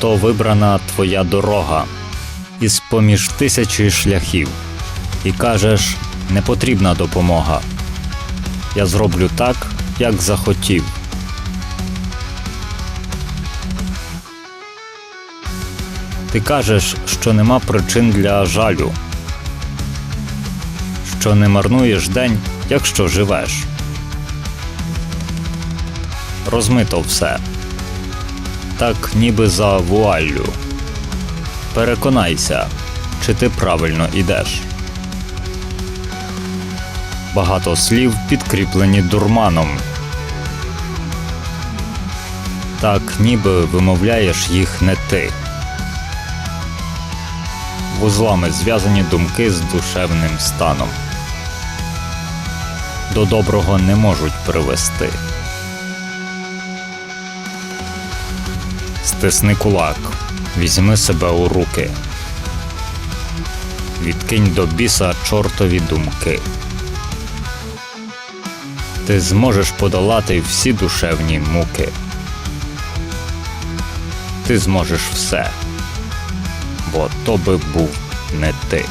То вибрана твоя дорога із поміж тисячі шляхів, і кажеш, не потрібна допомога. Я зроблю так, як захотів. Ти кажеш, що нема причин для жалю, що не марнуєш день, якщо живеш. Розмито все, так ніби за вуаллю. Переконайся, чи ти правильно ідеш. Багато слів підкріплені дурманом. Так ніби вимовляєш їх не ти. Вузлами зв'язані думки з душевним станом. До доброго не можуть привести. Стисни кулак, візьми себе у руки. Відкинь до біса чортові думки. Ти зможеш подолати всі душевні муки. Ти зможеш все, бо то би був не ти.